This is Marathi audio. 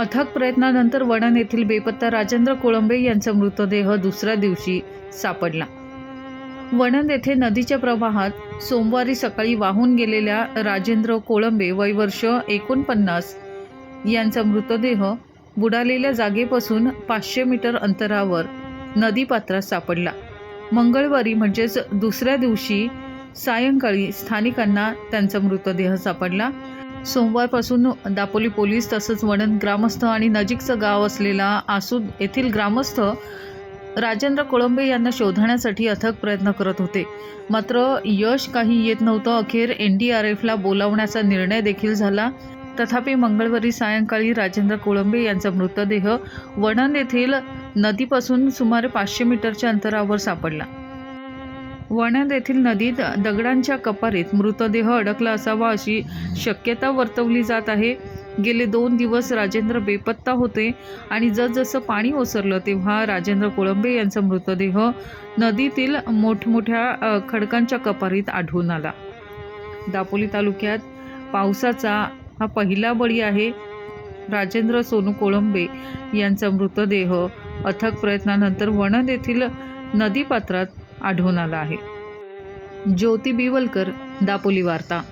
अथक प्रयत्नानंतर वणन येथील बेपत्ता राजेंद्र कोळंबे यांचा मृतदेह दुसऱ्या दिवशी सापडला. वणंद येथे नदीच्या प्रवाहात सोमवारी सकाळी वाहून गेलेल्या राजेंद्र कोळंबे वय वर्ष एकोणपन्नास यांचा मृतदेह बुडालेल्या जागेपासून पाचशे मीटर अंतरावर नदीपात्रात सापडला. मंगळवारी म्हणजेच दुसऱ्या दिवशी सायंकाळी स्थानिकांना त्यांचा मृतदेह सापडला. सोमवारपासून दापोली पोलीस तसंच वणंद ग्रामस्थ आणि नजीकचं गाव असलेला आसूद येथील ग्रामस्थ राजेंद्र कोळंबे यांना शोधण्यासाठी अथक प्रयत्न करत होते. मात्र यश काही येत नव्हतं. अखेर एन डी आर एफला बोलावण्याचा निर्णय देखील झाला. तथापि मंगळवारी सायंकाळी राजेंद्र कोळंबे यांचा मृतदेह वणंद येथील नदीपासून सुमारे पाचशे मीटरच्या अंतरावर सापडला. वणद येथील नदीत दगडांच्या कपारीत मृतदेह अडकला असावा अशी शक्यता वर्तवली जात आहे. गेले दोन दिवस राजेंद्र बेपत्ता होते आणि जसजसं पाणी ओसरलं तेव्हा राजेंद्र कोळंबे यांचा मृतदेह नदीतील मोठमोठ्या खडकांच्या कपारीत आढळून आला. दापोली तालुक्यात पावसाचा हा पहिला बळी आहे. राजेंद्र सोनू कोळंबे यांचा मृतदेह अथक प्रयत्नानंतर वणद येथील नदीपात्रात आढळून आला आहे. ज्योती बिवलकर दापोली वार्ता.